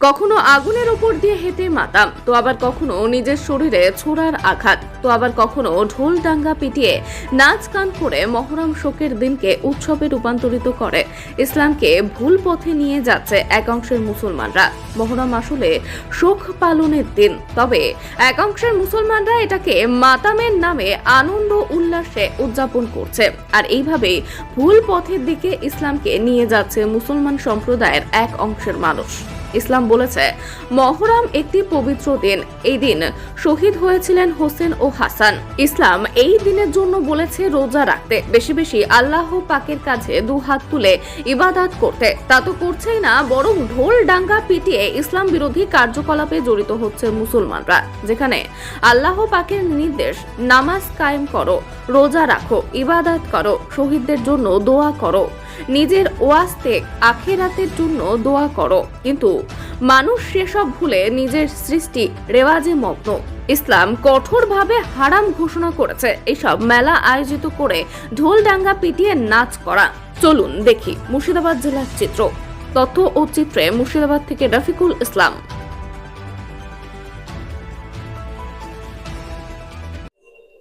কখনো আগুনের ওপর দিয়ে হেঁটে মাতাম, তো আবার কখনো নিজের শরীরে ছোড়ার আঘাত, তো আবার কখনো ঢোল ডাঙ্গা পিটিয়ে নাচ গান করে মহরম শোকের দিনকে উৎসবে রূপান্তরিত করে। ইসলামকে ভুল পথে নিয়ে যাচ্ছে এক অংশের মুসলমানরা। মহরম আসলে শোক পালনের দিন, তবে এক অংশের মুসলমানরা এটাকে মাতামের নামে আনন্দ উল্লাসে উদযাপন করছে। আর এইভাবেই ভুল পথের দিকে ইসলামকে নিয়ে যাচ্ছে মুসলমান সম্প্রদায়ের এক অংশের মানুষ। ইসলাম বলেছে, মহরম একটি পবিত্র দিন। এই দিন শহীদ হয়েছিলেন হোসেন ও হাসান। ইসলাম এই দিনের জন্য বলেছে রোজা রাখতে। বেশি বেশি আল্লাহ পাকের কাছে দু হাত তুলে ইবাদাত করতে। তা তো করছেই না, বরং ঢোল ডাঙ্গা পিটিয়ে ইসলাম বিরোধী কার্যকলাপে জড়িত হচ্ছে মুসলমানরা। যেখানে আল্লাহ পাকের নির্দেশ, নামাজ কায়েম করো, রোজা রাখো, ইবাদাত করো, শহীদদের জন্য দোয়া করো। নিজের ওয়াস্তে আখেরাতের জন্য দোয়া করো। কিন্তু মানুষ সেসব ভুলে নিজের সৃষ্টি রেওয়াজে মগ্ন। ইসলাম কঠোরভাবে হারাম ঘোষণা করেছে। এইসব মেলা আয়োজিত করে ঢোল ডাঙ্গা পিটিয়ে নাচ করা। চলুন দেখি মুর্শিদাবাদ জেলার চিত্র। তথ্য ও চিত্রে মুর্শিদাবাদ থেকে রফিকুল ইসলাম।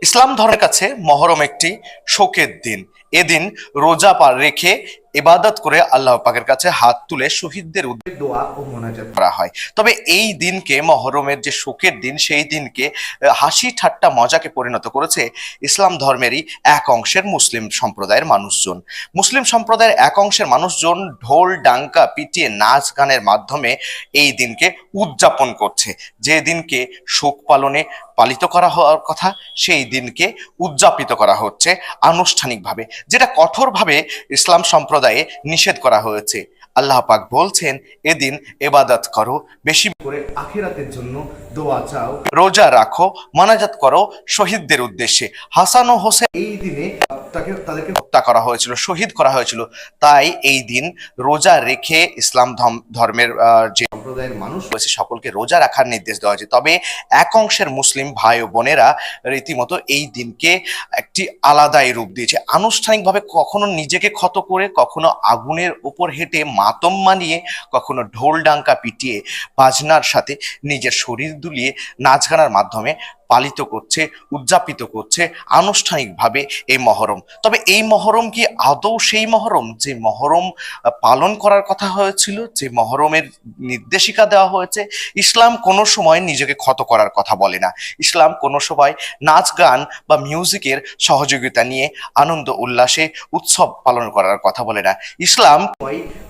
ইসলাম ধর্মের কাছে মহরম একটি শোকের দিন। এদিন রোজা রেখে ইবাদত করে আল্লাহ পাকের কাছে হাত তুলে শহীদদের উদ্দেশ্যে দোয়া ও মোনাজাত করা হয়। তবে এই দিনকে মহরমের যে শোকের দিন সেই দিনকে হাসি ঠাট্টা মজাকে পরিণত করেছে ইসলাম ধর্মেরই এক অংশের মুসলিম সম্প্রদায়ের মানুষজন। মুসলিম সম্প্রদায়ের এক অংশের মানুষজন ঢোল ডাঙ্কা পিটিয়ে নাচ গানের মাধ্যমে এই দিনকে উদযাপন করছে। যে দিনকে শোক পালনে পালিত করা হওয়ার কথা সেই দিনকে উদযাপিত করা হচ্ছে আনুষ্ঠানিকভাবে। যেটা কঠোরভাবে ইসলাম সম্প্রদায়ে নিষেধ করা হয়েছে। আল্লাহ পাক বলছেন, এদিন এবাদত করো, বেশি করে আখিরাতের জন্য দোয়া চাও, রোজা রাখো, মানাজাত করো শহীদদের উদ্দেশ্যে। হাসান ও হোসেন এই দিনে তাকে তাদেরকে হত্যা করা হয়েছিল শহীদ করা হয়েছিল। তাই এই দিন রোজা রেখে ইসলাম ধর্ম- ধর্মের যে সম্প্রদায়ের মানুষ রয়েছে সকলকে রোজা রাখার নির্দেশ দেওয়া হয়েছে। তবে এক অংশের মুসলিম ভাই ও বোনেরা রীতিমতো এই দিনকে একটি আলাদাই রূপ দিয়েছে। আনুষ্ঠানিকভাবে কখনো নিজেকে ক্ষত করে কখনো আগুনের উপর হেঁটে মাতম মানিয়ে কখনো ঢোল ডাঙ্কা পিটিয়ে বাজনার সাথে নিজের শরীর দুলিয়ে নাচ গানার মাধ্যমে পালিত করছে উদযাপিত করছে আনুষ্ঠানিকভাবে এই মহরম। তবে এই মহরম কি আদৌ সেই মহরম? যে মহরম পালন করার কথা হয়েছিল যে মহরমের নির্দেশিকা দেওয়া হয়েছে ইসলাম কোনো সময় নিজেকে ক্ষত করার কথা বলে না। ইসলাম কোনো সময় নাচ গান বা মিউজিকের সহযোগিতা নিয়ে আনন্দ উল্লাসে উৎসব পালন করার কথা বলে না। ইসলাম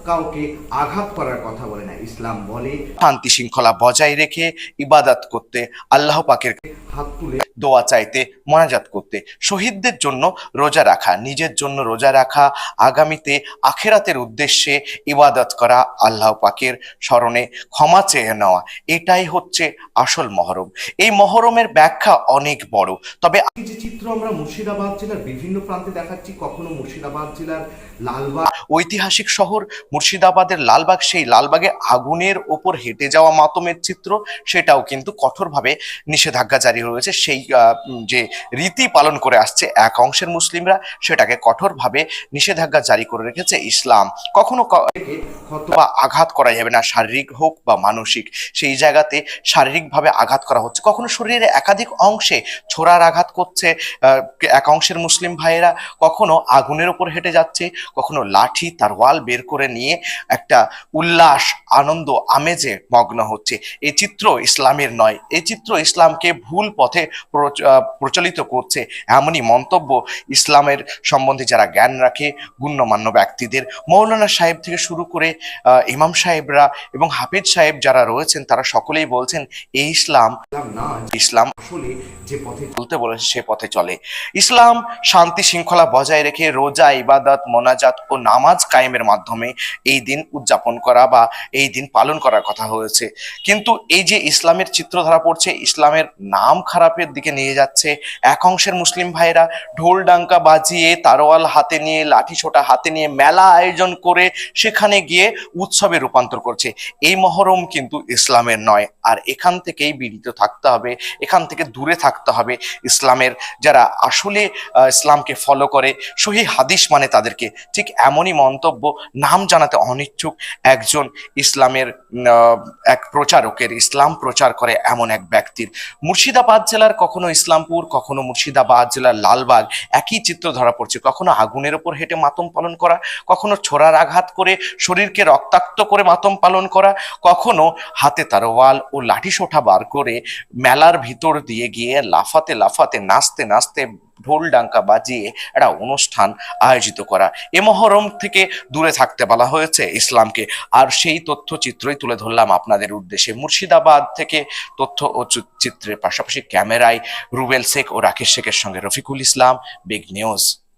কাউকে আঘাত করার কথা বলে না। ইসলাম বলে শান্তি শৃঙ্খলা বজায় রেখে ইবাদাত করতে আল্লাহ পাকের হাত তুলে দোয়া চাইতে মোনাজাত করতে। শহীদদের জন্য রোজা রাখা নিজের জন্য রোজা রাখা আগামীতে আখেরাতের উদ্দেশ্যে ইবাদত করা আল্লাহ পাকের স্মরণে ক্ষমা চেয়ে নেওয়া এটাই হচ্ছে আসল মহরম। এই মহরমের ব্যাখ্যা অনেক বড় তবে যে চিত্র আমরা মুর্শিদাবাদ জেলার বিভিন্ন প্রান্তে দেখাচ্ছি কখনো মুর্শিদাবাদ জেলার লালবাগ। ঐতিহাসিক শহর মুর্শিদাবাদের লালবাগ সেই লালবাগে আগুনের ওপর হেঁটে যাওয়া মাতমের চিত্র সেটাও কিন্তু কঠোরভাবে নিষেধাজ্ঞা জারি হয়েছে সেই আহ, উম, যে রীতি পালন করে আসছে এক অংশের মুসলিমরা সেটাকে কঠোরভাবে নিষেধাজ্ঞা জারি করে রেখেছে ইসলাম। কখনো বা আঘাত করা যাবে না শারীরিক হোক বা মানসিক। সেই জায়গাতে শারীরিকভাবে আঘাত করা হচ্ছে। কখনো শরীরের একাধিক অংশে ছোড়ার আঘাত করছে এক অংশের মুসলিম ভাইয়েরা। কখনো আগুনের ওপর হেঁটে যাচ্ছে কখনো লাঠি তার ওয়াল বের করে নিয়ে একটা উল্লাস আনন্দ আমেজে মগ্ন হচ্ছে। এই চিত্র ইসলামের নয়। এই চিত্র ইসলামকে ভুল পথে প্রচলিত করছে এমনই মন্তব্য ইসলামের সম্বন্ধে যারা জ্ঞান রাখে গণ্যমান্য ব্যক্তিদের। মৌলানা সাহেব থেকে শুরু করে ইমাম সাহেবরা এবং হাফিজ সাহেব যারা রয়েছেন তারা সকলেই বলছেন এই ইসলাম ইসলাম ইসলাম আসলে যে পথে চলতে বলেছে সে পথে চলে। ইসলাম শান্তি শৃঙ্খলা বজায় রেখে রোজা ইবাদত মোনাজাত ও নামাজ কায়েমের মাধ্যমে এই দিন উদযাপন করা বা এই দিন পালন করার কথা হয়েছে। কিন্তু এই যে ইসলামের চিত্র ধরা পড়ছে ইসলামের নাম খারাপের দিকে নিয়ে যাচ্ছে। এক অংশের মুসলিম ভাইরা ঢোল ডাঙ্কা বাজিয়ে তারোয়াল হাতে নিয়ে, লাঠি ছোটা হাতে নিয়ে মেলা আয়োজন করে সেখানে গিয়ে উৎসবে রূপান্তর করছে। এই মহরম কিন্তু ইসলামের নয়। আর এখান থেকেই বিড়িত থাকতে হবে, এখান থেকে দূরে থাকতে হবে। ইসলামের যারা আসলে ইসলামকে ফলো করে, সহি হাদিস মানে তাদেরকে। ঠিক এমনই মন্তব্য, নাম জানাতে অনিচ্ছুক একজন ইসলামের এক প্রচারকের, ইসলাম প্রচার করে এমন এক ব্যক্তির। মুর্শিদাবাদ জেলার, কখনো ইসলামপুর, কখনো মুর্শিদাবাদ জেলার লালবাগ, একই চিত্র ধরা পড়ছে। কখনো আগুনের ওপর হেঁটে মাতম পালন করা, কখনো ছোড়ার আঘাত করে শরীরকে রক্তাক্ত করে মাতম পালন করা, কখনো হাতে তারোয়াল ও লাঠি সোঠা বার করে মেলার ভিতর দিয়ে গিয়ে লাফাতে লাফাতে, নাচতে নাচতে ঢোল ডাঙ্কা বাজিয়ে একটা অনুষ্ঠান আয়োজিত করা। এ মহরম থেকে দূরে থাকতে বলা হয়েছে ইসলামকে। আর সেই তথ্যচিত্রই তুলে ধরলাম আপনাদের উদ্দেশ্যে। মুর্শিদাবাদ থেকে তথ্য ও চিত্রের পাশাপাশি ক্যামেরায় রুবেল শেখ ও রাকেশ শেখের সঙ্গে রফিকুল ইসলাম, বিগ নিউজ।